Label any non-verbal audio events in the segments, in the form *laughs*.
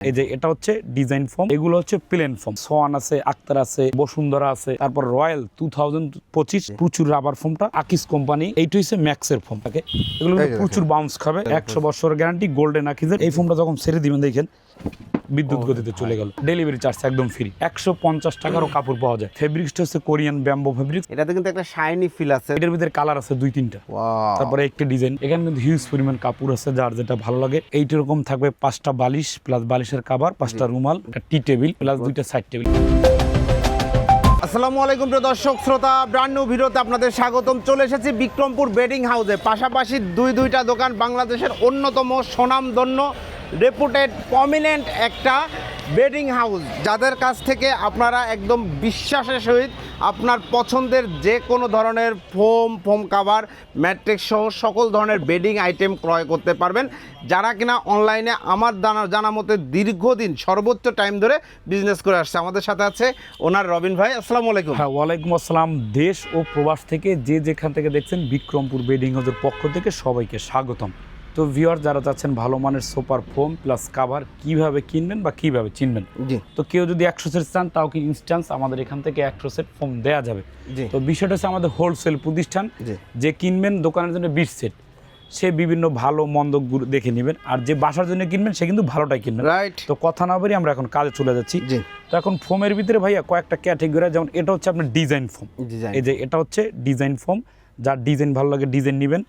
এই যে এটা হচ্ছে ডিজাইন ফর্ম এগুলো হচ্ছে প্লেন ফর্ম। সোয়ান আছে আক্তার আছে বসুন্ধরা আছে তারপর রয়্যাল টু থাউজেন্ড পঁচিশ প্রচুর রাবার ফর্মটা আকিস কোম্পানি এইটা হচ্ছে ম্যাক্সের ফর্ম। থাকে এগুলো প্রচুর বাউন্স খাবে একশো বছর গ্যারান্টি গোল্ডেন আকিজের। এই ফর্মটা যখন ছেড়ে দিবেন দেখেন বিদ্যুৎ গতিতে চলে গেল। ডেলিভারি চার্জ একদম ফ্রি একশো পঞ্চাশ টাকারও কাপড় পাওয়া যায়। ফেব্রিক্সটা হচ্ছে কোরিয়ান ব্যাম্বো ফেব্রিক্স এটাতে কিন্তু একটা শাইনি ফিল আছে। এটার ভিতরে কালার আছে দুই তিনটা। তারপরে একটি ডিজাইন এখানে কিন্তু হিউজ পরিমাণ কাপড় আছে যার যেটা ভালো লাগে। এইটি রকম থাকবে পাঁচটা বালিশ প্লাস বালিশের কাবার পাঁচটা রুমাল একটা টি টেবিল প্লাস দুইটা সাইড টেবিল আসসালামু আলাইকুম প্রিয় দর্শক শ্রোতা ব্র্যান্ড নিউ ভিডিওতে আপনাদের স্বাগতম। চলে এসেছি বিক্রমপুর বেডিং হাউসে। পাশাপাশি দুই দুইটা দোকান বাংলাদেশের অন্যতম সুনামধন্য রেপুটেড প্রমিনেন্ট একটা বেডিং হাউস যাদের কাছ থেকে আপনারা একদম বিশ্বাসের সহিত আপনার পছন্দের যে কোনো ধরনের ফোম ফোম কাভার ম্যাট্রিক্স সহ সকল ধরনের বেডিং আইটেম ক্রয় করতে পারবেন। যারা কিনা অনলাইনে আমার জানা জানা মতে দীর্ঘদিন, সর্বোচ্চ টাইম ধরে বিজনেস করে আসছে। আমাদের সাথে আছে ওনার রবিন ভাই, আসসালামু আলাইকুম। হ্যাঁ ওয়ালাইকুম আসসালাম। দেশ ও প্রবাস থেকে যে যেখান থেকে দেখছেন বিক্রমপুর বেডিং হাউসের পক্ষ থেকে সবাইকে স্বাগতম। তো ভিওর যারা চাচ্ছেন ভালো মানের সুপার ফোম প্লাস কাভার কীভাবে কিনবেন বা কীভাবে চিনবেন? জি। তো কেউ যদি একশো সেট চান তাও কি ইনস্ট্যান্স আমাদের এখান থেকে একশো সেট ফোম দেওয়া যাবে। জি। তো বিষয়টা হচ্ছে আমাদের হোলসেল প্রতিষ্ঠান যে কিনবেন দোকানের জন্য বিশ সেট সে বিভিন্ন ভালো মন্দ দেখে নেবেন। আর যে বাসার জন্য কিনবেন সে কিন্তু ভালোটাই কিনবেন। রাইট তো কথা না বলি আমরা এখন কাজে চলে যাচ্ছি। জি। তো এখন ফোমের ভিতরে ভাইয়া কয়েকটা ক্যাটেগরি যেমন এটা হচ্ছে আপনার ডিজাইন ফোম এই যে এটা হচ্ছে ডিজাইন ফোম যার ডিজাইন ভালো লাগে ডিজাইন নেবেন।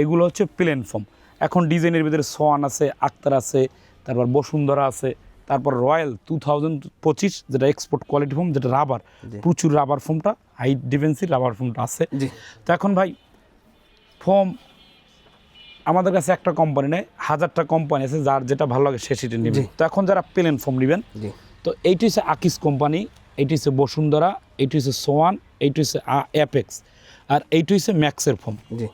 এগুলো হচ্ছে প্লেন ফোম এখন ডিজাইনের ভিতরে সোয়ান আছে আক্তার আছে তারপর বসুন্ধরা আছে তারপর রয়্যাল টু থাউজেন্ড পঁচিশ যেটা এক্সপোর্ট কোয়ালিটি ফোম যেটা রাবার প্রচুর রাবার ফোমটা হাই ডিফেন্সি রাবার ফোমটা আছে। তো এখন ভাই ফোম আমাদের কাছে একটা কোম্পানি নেই হাজারটা কোম্পানি আছে যার যেটা ভালো লাগে সে সেটা নেবে। তো এখন যারা প্লেন ফোম নেবেন তো এইটি হচ্ছে আকিস কোম্পানি এইটি হচ্ছে বসুন্ধরা এইটি হচ্ছে সোয়ান এইটি হচ্ছে অ্যাপেক্স আর এইটি হচ্ছে ম্যাক্সের ফোম জি।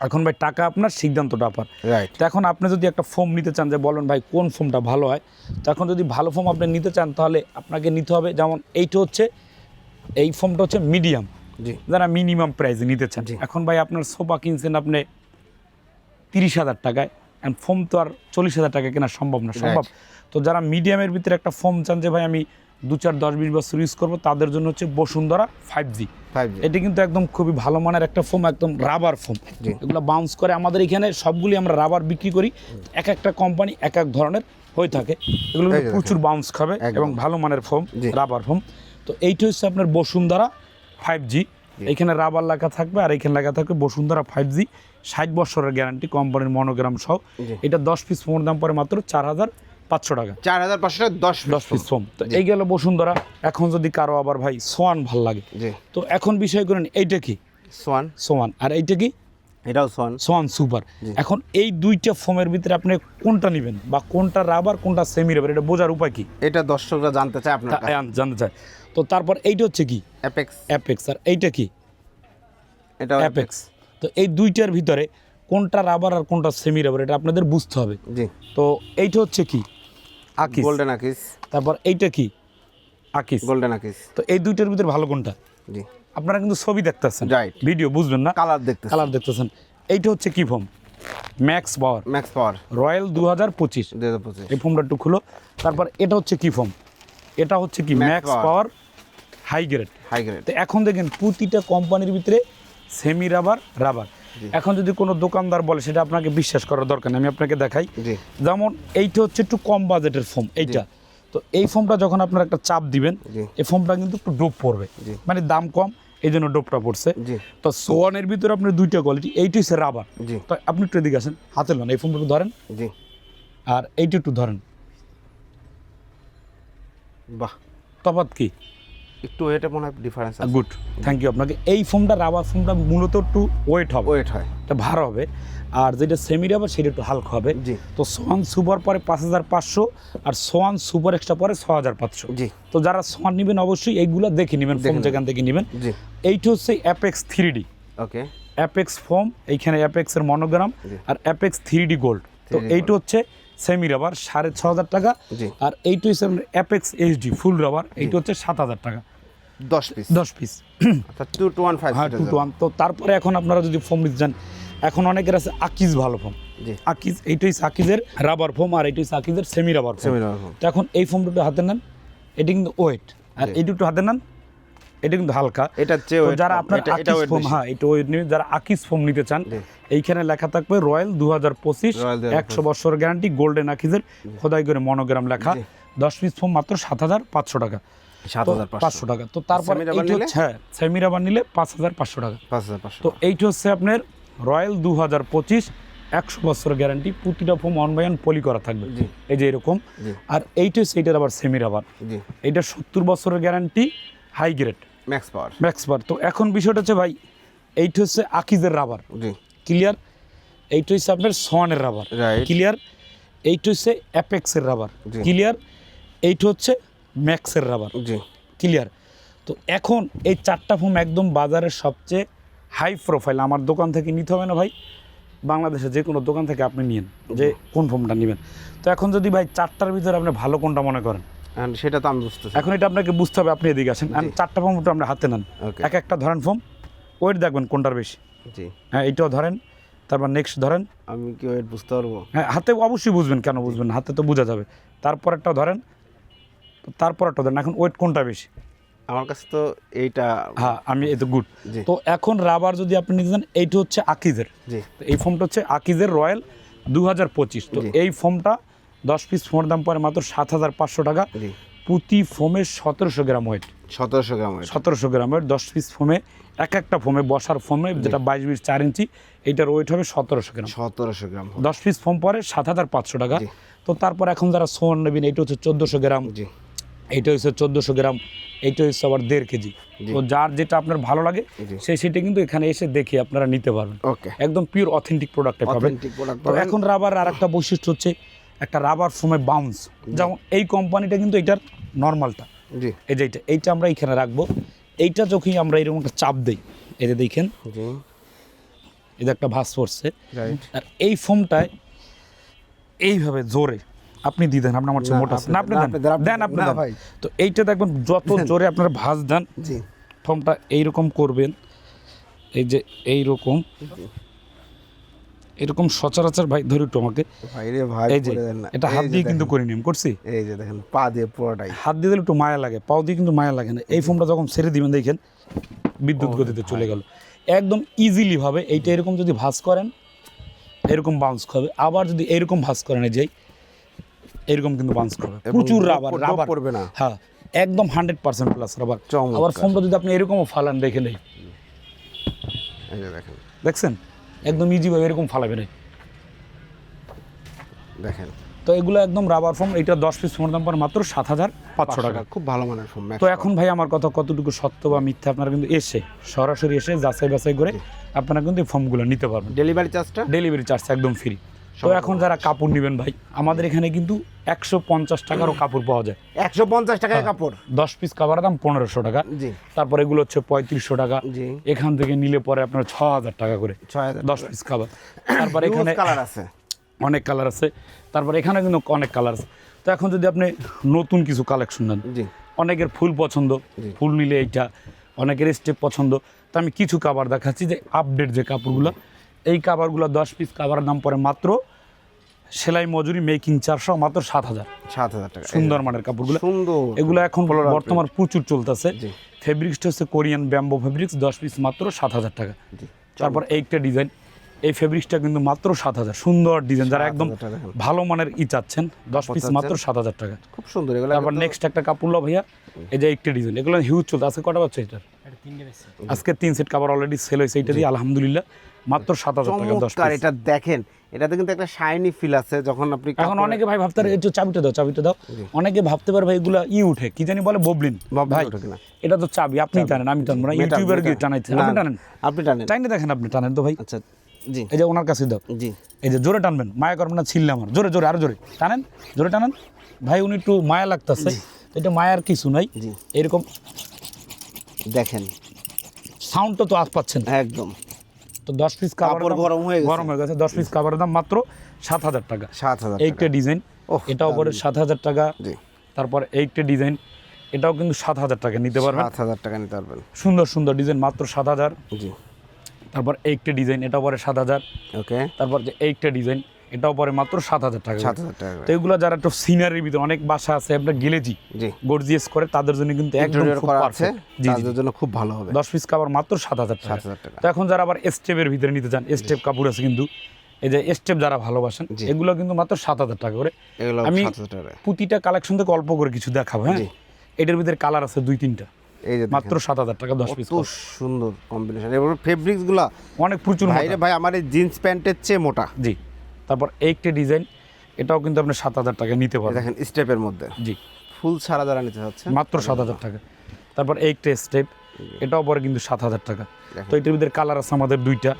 এখন ভাই টাকা আপনার সিদ্ধান্তটা আপনার রাইট তো এখন আপনি যদি একটা ফোম নিতে চান যে বলেন ভাই কোন ফোমটা ভালো হয় তো এখন যদি ভালো ফোম আপনি নিতে চান তাহলে আপনাকে নিতে হবে যেমন এইটা হচ্ছে এই ফোমটা হচ্ছে মিডিয়াম জি। যারা মিনিমাম প্রাইসে নিতে চান। এখন ভাই আপনার সোফা কিনছেন আপনি তিরিশ হাজার টাকায় অ্যান্ড ফোম তো আর চল্লিশ হাজার টাকা কেনা সম্ভব না সম্ভব। তো যারা মিডিয়ামের ভিতরে একটা ফোম চান যে ভাই আমি দু চার দশ বিশ বছর ইউজ করব তাদের জন্য হচ্ছে বসুন্ধরা ফাইভ জি এটি কিন্তু একদম খুবই ভালো মানের একটা ফোম একদম রাবার ফোম এগুলো বাউন্স করে আমাদের এখানে সবগুলি আমরা রাবার বিক্রি করি। এক একটা কোম্পানি এক এক ধরনের হয়ে থাকে। এগুলো প্রচুর বাউন্স খাবে এবং ভালো মানের ফোম রাবার ফোম তো এইটা হচ্ছে আপনার বসুন্ধরা ফাইভ জি। এখানে রাবার লেখা থাকবে আর এখানে লেখা থাকবে বসুন্ধরা ফাইভ জি ষাট বছরের গ্যারান্টি কোম্পানির মনোগ্রাম সহ। এটা দশ পিস ফোনের দাম পরে মাত্র চার হাজার পাঁচশো টাকা। চার হাজার পাঁচশো দশ দশ পিস ফোম তো এই গেল বসুন্ধরা। এখন যদি কারও আবার ভাই সোয়ান ভালো লাগে তো এখন বিষয় করেন এইটা কি? সোয়ান। সোয়ান। আর এইটা কি? এটাও সোয়ান। Schwann super. এখন এই দুইটা ফোমের ভিতরে আপনি কোনটা নেবেন? বা কোনটা রাবার কোনটা সেমি রাবার এটা বোঝার উপায় কি? এটা দর্শকরা জানতে চায় আপনার জানতে চাই তো তারপর এইটা হচ্ছে কি? অ্যাপেক্স অ্যাপেক্স আর এইটা কি? এটা অ্যাপেক্স তো এই দুইটার ভিতরে কোনটা রাবার আর কোনটা সেমি রাবার এটা আপনাদের বুঝতে হবে। জি। তো এইটা হচ্ছে কি? আকিস। গোল্ডেন আকিস তারপর এইটা কি? আকিস। গোল্ডেন আকিস তো এই দুইটার ভিতরে ভালো কোনটা? জি। আপনারা কিন্তু ছবি দেখতেছেন। Right. ভিডিও বুঝবেন না। কালার দেখতে কালার দেখতেছেন। এইটা হচ্ছে কি foam max power max power royal দু হাজার পঁচিশ। দুই হাজার পঁচিশ। এই ফোমটা একটু খুলো। তারপর এটা হচ্ছে কি ফোম এটা হচ্ছে কি max power high grade high grade তো এখন দেখেন প্রতিটা কোম্পানির ভিতরে সেমি রাবার রাবার এখন যদি কোনো দোকানদার বলে সেটা আপনাকে বিশ্বাস করার দরকার নেই আমি আপনাকে দেখাই। যেমন এইটা হচ্ছে একটু কম বাজেটের ফোম এইটা। তো এই ফোমটা যখন আপনার একটা চাপ দিবেন এই ফোমটা কিন্তু একটু ডোপ পড়বে। মানে দাম কম এই জন্য ডোপটা পড়ছে। তো সোয়ানের ভিতরে আপনার দুইটা কোয়ালিটি এইটা হচ্ছে রাবার। তো আপনি একটু এদিকে আসেন হাতে লোন এই ফোনটা একটু ধরেন আর এইটা একটু ধরেন। বাহ। তফাৎ কি? একটু এটা মনে হয় ডিফারেন্স আছে। গুড থ্যাংক ইউ আপনাকে। এই ফোমটা রাবার ফোমটা মূলত একটু ওয়েট হবে। ওয়েট হয়। এটা ভার হবে। আর যেটা সেমি রাবার সেটা একটু হালকা হবে। জি। তো সোয়ান সুপার পরে পাঁচ হাজার পাঁচশো আর সোয়ান সুপার এক্সট্রা পরে ছ হাজার পাঁচশো। জি। তো যারা সোয়ান নেবেন অবশ্যই এইগুলো দেখে নেবেন ফোম যেখান থেকে নেবেন। জি। এইটা হচ্ছে Apex three D okay Apex foam এইখানে অ্যাপেক্সের মনোগ্রাম আর অ্যাপেক্স থ্রি ডি গোল্ড তো এইটা হচ্ছে সেমি রাবার সাড়ে ছ হাজার টাকা। আর এইটা হচ্ছে অ্যাপেক্স এইচডি ফুল রাবার এইটা হচ্ছে সাত হাজার টাকা। দশ পিস দশ piece two two one five হ্যাঁ টু টু ওয়ান তো তারপরে এখন আপনারা যদি ফোম নিতে চান এখন অনেকের আছে আকিজ ভালো ফোম আকিজ এইটা হচ্ছে আকিজের রাবার ফোম আর এইটা হচ্ছে আকিজের semi rubber foam semi rubber foam। তো এখন এই ফোম দুটো হাতে নেন এটা কিন্তু ওয়েট আর এই দুটো হাতে নেন এটা কিন্তু হালকা। এটা চেয়ে যারা আপনার এটা- এটা ফোম হ্যাঁ এটা ওয়েট নেবে যারা আকিজ ফোম নিতে চান এইখানে লেখা থাকবে রয়্যাল দু হাজার পঁচিশ। একশো বছর গ্যারান্টি গোল্ডেন আকিজের খোদাই করে মনোগ্রাম লেখা। দশ পিস ফোম মাত্র সাত হাজার পাঁচশো টাকা। পাঁচশো। টাকা। তো তারপর হ্যাঁ সেমি রাবার নিলে? পাঁচ হাজার পাঁচশো টাকা। পাঁচ হাজার পাঁচশো তো এইটা হচ্ছে আপনার রয়্যাল দু হাজার পঁচিশ একশো বছর গ্যারান্টি। প্রতিটা ফোম অন বাই পলি করা থাকবে। এই যে এরকম। আর এইটা হচ্ছে এইটার আবার সেমি রাবার জি সত্তর বছরের guarantee high grade max power max বার তো এখন বিষয়টা হচ্ছে ভাই এইটা হচ্ছে আকিজের রাবার জি। ক্লিয়ার এইটা হচ্ছে আপনার সোয়ানের রাবার ক্লিয়ার এইটা হচ্ছে অ্যাপেক্সের রাবার। ক্লিয়ার এইটা হচ্ছে ম্যাক্সের রাবার জি। ক্লিয়ার তো এখন এই চারটা ফোম একদম বাজারের সবচেয়ে হাই প্রোফাইল আমার দোকান থেকে নিতে হবে না ভাই। বাংলাদেশে যে কোনো দোকান থেকে আপনি নিন যে কোন ফোমটা নেবেন। তো এখন যদি ভাই চারটার ভিতরে আপনি ভালো কোনটা মনে করেন? সেটা তো আমি বুঝতেছি। এখন এটা আপনাকে বুঝতে হবে আপনি এদিকে আসেন। চারটা ফোম ওটা আপনি হাতে নেন। এক একটা ধরেন ফোম। ওয়েট দেখবেন কোনটার বেশি। জি। হ্যাঁ এইটাও ধরেন তারপর নেক্সট ধরেন। আমি কি ওয়েট বুঝতে পারব? হ্যাঁ হাতে অবশ্যই বুঝবেন কেন বুঝবেন হাতে তো বোঝা যাবে। তারপর একটা ধরেন তারপর একটা ধরেন। এখন ওয়েট কোনটা বেশি? আমার কাছে তো এইটা হ্যাঁ আমি এই তো গুড তো এখন রাবার যদি আপনি নিতে চান এইটা হচ্ছে আকিজের। জি। এই ফোমটা হচ্ছে আকিজের রয়্যাল দু হাজার পঁচিশ। তো এই ফোমটা দশ পিস ফোমের দাম পরে মাত্র সাত হাজার পাঁচশো টাকা। প্রতি ফোমে সতেরোশো গ্রাম ওয়েট সতেরোশো গ্রাম সতেরোশো গ্রাম ওয়েট দশ পিস ফোমে এক একটা ফোমে বসার ফোমে যেটা বাইশ বিশ চার ইঞ্চি এইটার ওয়েট হবে সতেরোশো গ্রাম। সতেরোশো গ্রাম দশ পিস ফোম পরে সাত হাজার পাঁচশো টাকা। তো তারপর এখন যারা সোন নেবেন এইটা হচ্ছে চোদ্দোশো গ্রাম। জি। এইটা হচ্ছে চোদ্দোশো গ্রাম এইটা হচ্ছে আবার দেড় কেজি। তো যার যেটা আপনার ভালো লাগে। সেই সেটা কিন্তু এখানে এসে দেখে আপনারা নিতে পারবেন। একদম পিওর অথেন্টিক প্রোডাক্টে পাবেন। এখন রাবার আর একটা বৈশিষ্ট্য হচ্ছে একটা রাবার ফোমে বাউন্স যেমন এই কোম্পানিটা কিন্তু এটার নর্মালটা জি। এই যে এইটা এইটা আমরা এখানে রাখব। এইটা যখনই আমরা এরকম একটা চাপ দিই এই যে দেখেন। যে একটা ভাস পড়ছে। রাইট আর এই ফোমটায় এইভাবে জোরে আপনি দিয়ে দেন আপনি আমার চেয়ে মোটা না আপনি দেন। আপনি দেন, আপনি দেন। তো এইটা দেখবেন যত *laughs* জোরে আপনারা ভাঁজ দেন জি। ফর্মটা এইরকম করবেন। এই যে এইরকম। এরকম সচরাচর ভাই ধরে একটু আমাকে। এই যে করে দেন না। এটা হাত দিয়ে কিন্তু করে নিয়ম করছি? এই যে দেখেন পা দিয়ে পুরোটাই। হাত দিয়ে দিলে একটু মায়া লাগে পাও দিয়ে কিন্তু মায়া লাগে না। এই ফোনটা যখন ছেড়ে দিবেন দেখেন বিদ্যুৎ গতিতে চলে গেল। একদম ইজিলি ভাবে এইটা এরকম যদি ভাঁজ করেন এরকম বাউন্স খাবে আবার যদি এরকম ভাঁজ করেন এই যে এরকম কিন্তু বাউন্স খাবে প্রচুর রাবার রাবার পড়বে না। হ্যাঁ একদম হান্ড্রেড পার্সেন্ট প্লাস রাবার। আবার ফোনটা যদি আপনি এরকমও ফালান দেখে নেই। এই যে দেখেন। দেখছেন? একদম ইজিভাবে এরকম ফালাবে বেরোয় দেখেন। তো এগুলো একদম রাবার ফোম এটা দশ পিস ফোনের দাম পর মাত্র সাত হাজার পাঁচশো টাকা। খুব ভালো মানের ফোন তো এখন ভাই আমার কথা কতটুকু সত্য বা মিথ্যা আপনারা কিন্তু এসে সরাসরি এসে যাচাই বাছাই করে আপনারা কিন্তু এই ফর্মগুলো নিতে পারবেন। ডেলিভারি চার্জটা ডেলিভারি চার্জটা একদম ফ্রি তো এখন যারা কাপড় নেবেন ভাই আমাদের এখানে কিন্তু একশো পঞ্চাশ টাকারও কাপড় পাওয়া যায়। একশো পঞ্চাশ টাকায় কাপড়? দশ পিস কাপড়ের দাম পনেরোশো টাকা। তারপর এগুলো হচ্ছে পঁয়ত্রিশশো টাকা। এখান থেকে নিলে পরে আপনার ছ হাজার টাকা করে। দশ পিস খাবার তারপর এখানে কালার আছে। অনেক কালার আছে। তারপর এখানে কিন্তু অনেক কালার আছে। তো এখন যদি আপনি নতুন কিছু কালেকশন নেন অনেকের ফুল পছন্দ। ফুল নিলে এইটা অনেকের স্টেপ পছন্দ। তো আমি কিছু কাবার দেখাচ্ছি যে আপডেট যে কাপড়গুলো এই কাবারগুলো দশ পিস কাবারের দাম পড়ে মাত্র। সেলাই মজুরি মেকিং চারশো মাত্র সাত হাজার। সাত হাজার টাকা। সুন্দর মানের কাপড়গুলো। সুন্দর। এগুলো এখন বর্তমান প্রচুর চলতেছে। ফেব্রিক্সটা হচ্ছে কোরিয়ান ব্যাম্বো ফেব্রিক্স দশ পিস মাত্র সাত হাজার টাকা। তারপর এইটা ডিজাইন এই ফেব্রিক্সটা কিন্তু মাত্র সাত হাজার। সুন্দর ডিজাইন যারা একদম 7,000 টাকা। দেখেন। ভালো মানের ই চাচ্ছেন দশ পিস মাত্র সাত হাজার টাকা। খুব সুন্দর। এগুলো তারপর নেক্সট একটা কাপড় ভাইয়া। এই যে একটা ডিজাইন এগুলো হিউজ চলছে আজকে কটা পাচ্ছে এটার? আজকে তিন সেট কাপড় অলরেডি সেল হয়েছে এইটা দিয়ে আলহামদুলিল্লাহ মাত্র সাত হাজার টাকা দশ পিস এটা দেখেন এটাতে কিন্তু একটা শাইনি ফিল আছে যখন আপনি এখন অনেকে ভাই ভাবতে একটু চাবিটা দাও চাবিটা দাও। অনেকে ভাবতে পারে ভাই এগুলা ই উঠে কি জানি বলে ববলিন। ভাই এটা তো চাবি আপনি টানেন আমি টানবো না। ইউটিউবার গিয়ে। টানাইছে আপনি টানেন। আপনি টানেন। টাইনে দেখেন আপনি টানেন তো ভাই। আচ্ছা জি। এই যে ওনার কাছে দাও। জি। এই যে জোরে টানবেন মায়া করবেন না ছিললে আমার। জোরে জোরে আরও জোরে। টানেন জোরে টানেন। ভাই উনি একটু মায়া লাগতেছে। এটা মায়ার কিছু নাই। এরকম দেখেন। সাউন্ডটা তো আজ পাচ্ছেন একদম। তো দশ পিস কাপড় গরম হয়ে গেছে। গরম হয়ে গেছে। দশ পিস কাপড়ের দাম মাত্র সাত হাজার টাকা। সাত হাজার এইটা ডিজাইন এটাও পরে সাত হাজার টাকা। জি। তারপর এইটা ডিজাইন এটাও কিন্তু সাত হাজার টাকা নিতে পারবেন। সাত হাজার টাকা নিতে পারবেন। সুন্দর সুন্দর ডিজাইন মাত্র সাত হাজার। জি। তারপর এইটা ডিজাইন এটাও পরে সাত হাজার। ওকে। তারপর যে এইটা ডিজাইন এটাও পরে মাত্র সাত হাজার টাকা সাত হাজার টাকা তো এগুলো যারা একটু সিনারির ভিতরে অনেক বাসা আছে আপনার গেলেজি গর্জিয়াস করে তাদের জন্য কিন্তু একদম খুব করা আছে জি জি তাদের জন্য খুব ভালো হবে। দশ পিস কাপড় মাত্র সাত হাজার টাকা। তো এখন যারা আবার স্টেপের ভিতরে নিতে চান স্টেপ কাপড় আছে কিন্তু এই যে স্টেপ যারা ভালোবাসেন এগুলো কিন্তু মাত্র সাত হাজার টাকা করে। এগুলো আমি-। প্রতিটা কালেকশন থেকে অল্প করে কিছু দেখাবো হ্যাঁ? এটার ভিতরে কালার আছে দুই তিনটা। এই যে মাত্র সাত হাজার টাকা দশ পিস কত সুন্দর কম্বিনেশন এবং ফেব্রিক্সগুলা অনেক প্রচুর ভাই আমার এই জিন্স প্যান্টের চেয়ে মোটা। জি। তারপর এইটা ডিজাইন এটাও কিন্তু আপনি সাত হাজার টাকা নিতে পারবেন। দেখেন স্টেপের মধ্যে। জি। ফুল ছাড়া যারা নিতে চাচ্ছে। মাত্র সাত হাজার টাকা। তারপর এইটা স্টেপ এটাও পরে কিন্তু সাত হাজার টাকা। তো এটার ভিতরে কালার আছে আমাদের দুইটা।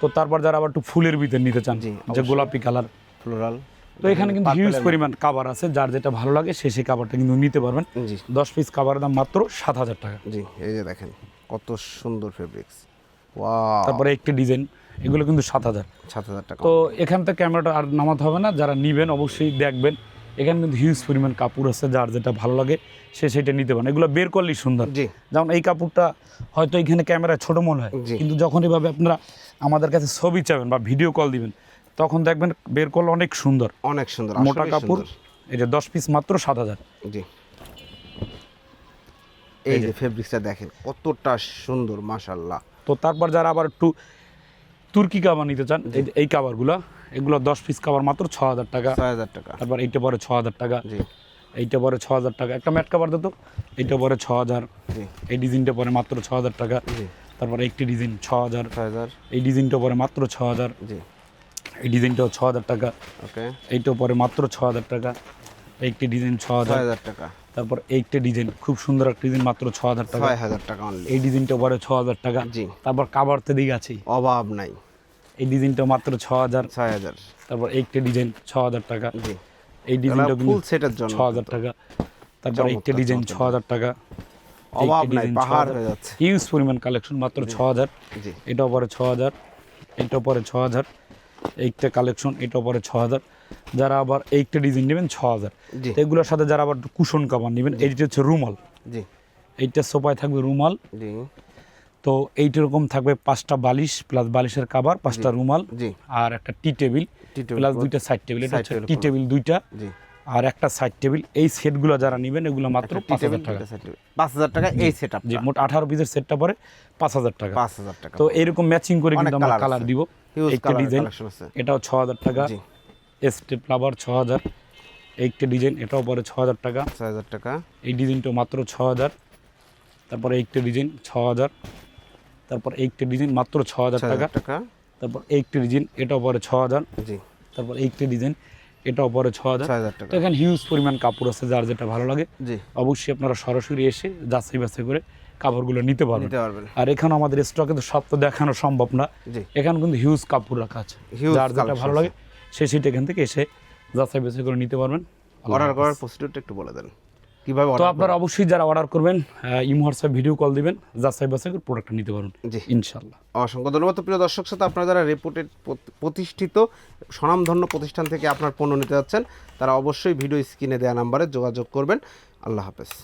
তো তারপর যারা আবার একটু ফুলের ভিতরে নিতে চান যে গোলাপি কালার ফ্লোরাল তো এখানে কিন্তু হিউজ পরিমাণ কাভার আছে যার যেটা ভালো লাগে সে সেই কাবারটা কিন্তু নিতে পারবেন। জি। দশ পিস কাবারের দাম মাত্র সাত হাজার টাকা। জি এই যে দেখেন কত সুন্দর ফেব্রিক্স তারপরে একটি ডিজাইন এগুলো কিন্তু সাত হাজার। সাত হাজার টাকা। তো এখান থেকে ক্যামেরাটা আর নামাতে হবে না যারা নিবেন অবশ্যই দেখবেন। এখানে কিন্তু হিউজ পরিমাণ কাপড় আছে যার যেটা ভালো লাগে সে সেটা নিতে পারেন। এগুলো বের করলেই সুন্দর। যেমন এই কাপড়টা হয়তো এখানে ক্যামেরায় ছোট মনে হয় কিন্তু যখন এভাবে আপনারা আমাদের কাছে ছবি চাবেন বা ভিডিও কল দিবেন তখন দেখবেন বের করলে অনেক সুন্দর। অনেক সুন্দর মোটা কাপড়। এই যে দশ পিস মাত্র সাত হাজার। জি। এই যে ফেব্রিক্সটা দেখেন কতটা সুন্দর মাশাল্লাহ তো তারপর যারা আবার একটু তুর্কি কাবার নিতে চান এই কাবারগুলো এগুলো দশ পিস কাবার মাত্র ছ হাজার টাকা। ছ হাজার টাকা। তারপর এইটা পরে ছ হাজার টাকা এইটা পরে ছ হাজার টাকা। একটা ম্যাট কাবার দিত এইটা পরে ছ হাজার এই ডিজাইনটা পরে মাত্র ছ হাজার টাকা তারপর একটি ডিজাইন ছ হাজার এই ডিজাইনটা পরে মাত্র ছ হাজার এই ডিজাইনটাও ছ হাজার টাকা। ওকে। এইটাও পরে মাত্র ছ হাজার টাকা। একটি ডিজাইন ছ হাজার টাকা। তারপর এইটা ডিজাইন খুব সুন্দর একটা ডিজাইন মাত্র ছ হাজার টাকা। ছয় হাজার টাকা অনলি এই ডিজাইনটা পরে ছ হাজার টাকা। জি। তারপর কাবারতে দিকে আছেই অভাব নাই। এই ডিজাইনটা মাত্র ছ হাজার। ছয় হাজার। তারপর এইটা ডিজাইন ছ হাজার টাকা। জি। এই ডিজাইনটা ফুল সেটের জন্য। ছ হাজার টাকা। তারপর চমৎকার, ডিজাইন ছ। হাজার টাকা। অভাব নাই পাহাড় হয়ে যাচ্ছে। হিউজ পরিমাণ কালেকশন মাত্র ছ হাজার। জি। এটাও পরে ছ হাজার। এটাও পরে ছ হাজার। এইটা কালেকশন এটাও পরে ছ হাজার। যারা আবার এইটা ডিজাইন নেবেন ছ হাজার এগুলোর সাথে যারা আবার কুশন কাবার নেবেন এইটা হচ্ছে রুমাল। জি। এইটা সোফায় থাকবে রুমাল। জি। তো এইটা রকম থাকবে পাঁচটা বালিশ প্লাস বালিশের কাবার পাঁচটা রুমাল আর একটা টি টেবিল প্লাস দুইটা সাইড টেবিল এটা হচ্ছে টি টেবিল দুইটা আর একটা সাইড টেবিল এই সেটগুলো যারা নেবেন এগুলো মাত্র পাঁচ হাজার টাকা। পাঁচ হাজার টাকা এই সেট যে মোট আঠারো পিসের সেটটা পরে পাঁচ হাজার টাকা। পাঁচ হাজার টাকা। তো এরকম ম্যাচিং করে কিন্তু আমরা কালার। দিব। একটা ডিজাইন এটাও ছ হাজার টাকা স্টেপ ফ্লাভার ছ হাজার একটা ডিজাইন এটাও পরে ছ হাজার টাকা। ছয় হাজার টাকা। এই ডিজাইনটা মাত্র ছ হাজার তারপরে একটা ডিজাইন ছ হাজার তারপর একটা ডিজাইন মাত্র ছ হাজার টাকা। তারপর একটা ডিজাইন এটাও পরে ছ হাজার জি। তারপর একটা ডিজাইন এটাও পরে ছ হাজার টাকা। তো এখানে হিউজ পরিমাণ কাপড় আছে যার যেটা ভালো লাগে। জি। অবশ্যই আপনারা সরাসরি এসে যাচাই বাছাই করে কাপড়গুলো নিতে পারবেন। নিতে পারবেন। আর এখানে আমাদের স্টকে তো সব তো দেখানো সম্ভব না। জি। এখানে কিন্তু হিউজ কাপড় রাখা আছে। যার যেটা ভালো লাগে সে সিট এখান থেকে এসে যাচাই বাছাই করে নিতে পারবেন। অর্ডার করার প্রসিডিউরটা একটু বলে দেন। কীভাবে তো আপনারা অবশ্যই যারা অর্ডার করবেন ইমো হোয়াটসঅ্যাপ ভিডিও কল দিবেন যাচাই বাছাই করে প্রোডাক্টটা নিতে পারবেন জি। ইনশাল্লাহ অসংখ্য ধন্যবাদ। প্রিয় দর্শক সাথে আপনারা যারা রেপুটেড প্রতিষ্ঠিত স্বনামধন্য প্রতিষ্ঠান থেকে আপনার পণ্য নিতে যাচ্ছেন তারা অবশ্যই ভিডিও স্ক্রিনে দেওয়া নাম্বারে যোগাযোগ করবেন। আল্লাহ হাফেজ।